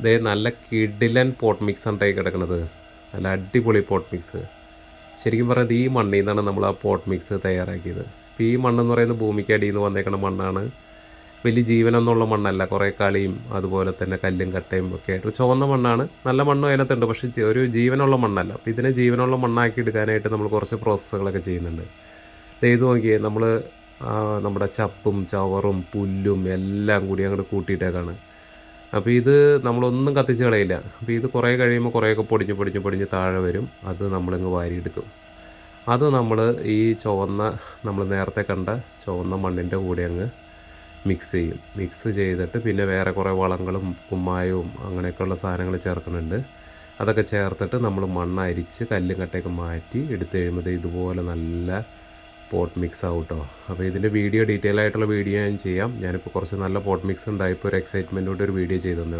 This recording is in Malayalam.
ഇതേ നല്ല കിഡിലൻ പോട്ട് മിക്സ് ആണ് ടൈ കിടക്കുന്നത് നല്ല അടിപൊളി പോട്ട് മിക്സ് ശരിക്കും പറയുന്നത് ഈ മണ്ണിൽ നിന്നാണ് നമ്മൾ ആ പോട്ട് മിക്സ് തയ്യാറാക്കിയത്. ഇപ്പോൾ ഈ മണ്ണെന്ന് പറയുന്നത് ഭൂമിക്ക് അടിയിൽ നിന്ന് വന്നേക്കുന്ന മണ്ണാണ്. വലിയ ജീവനൊന്നുള്ള മണ്ണല്ല കുറേ കളിയും അതുപോലെ തന്നെ കല്ലും കട്ടയും ഒക്കെ ആയിട്ട് ചുവന്ന മണ്ണാണ്. നല്ല മണ്ണും അതിനകത്തുണ്ട് പക്ഷേ ഒരു ജീവനുള്ള മണ്ണല്ല. അപ്പോൾ ഇതിനെ ജീവനുള്ള മണ്ണാക്കി എടുക്കാനായിട്ട് നമ്മൾ കുറച്ച് പ്രോസസ്സുകളൊക്കെ ചെയ്യുന്നുണ്ട്. ഇത് നോക്കിയേ നമ്മൾ നമ്മുടെ ചപ്പും ചവറും പുല്ലും എല്ലാം കൂടി അങ്ങോട്ട് കൂട്ടിയിട്ടേക്കാണ്. അപ്പോൾ ഇത് നമ്മളൊന്നും കത്തിച്ച് കളയില്ല. അപ്പോൾ ഇത് കുറേ കഴിയുമ്പോൾ കുറേയൊക്കെ പൊടിഞ്ഞ് പൊടിഞ്ഞ് പൊടിഞ്ഞ് താഴെ വരും. അത് നമ്മളിങ്ങ് വാരിയെടുക്കും. അത് നമ്മൾ ഈ ചുവന്ന നമ്മൾ നേരത്തെ കണ്ട ചുവന്ന മണ്ണിന്റെ കൂടെ അങ്ങ് മിക്സ് ചെയ്യും. മിക്സ് ചെയ്തിട്ട് പിന്നെ വേറെ കുറേ വളങ്ങളും കുമ്മായവും അങ്ങനെയൊക്കെയുള്ള സാധനങ്ങൾ ചേർക്കുന്നുണ്ട്. അതൊക്കെ ചേർത്തിട്ട് നമ്മൾ മണ്ണ് അരിച്ച് കല്ലും കട്ടയൊക്കെ മാറ്റി എടുത്തു കഴിയുമ്പോൾ ഇതുപോലെ നല്ല പോട്ട് മിക്സ് ആവും കേട്ടോ അപ്പോൾ ഇതിന്റെ വീഡിയോ ഡീറ്റെയിൽ ആയിട്ടുള്ള വീഡിയോ ഞാൻ ചെയ്യാം. ഞാനിപ്പോൾ കുറച്ച് നല്ല പോട്ട് മിക്സ് ഉണ്ടായപ്പോൾ ഒരു എക്സൈറ്റ്മെന്റോടെ ഒരു വീഡിയോ ചെയ്തു തന്നേ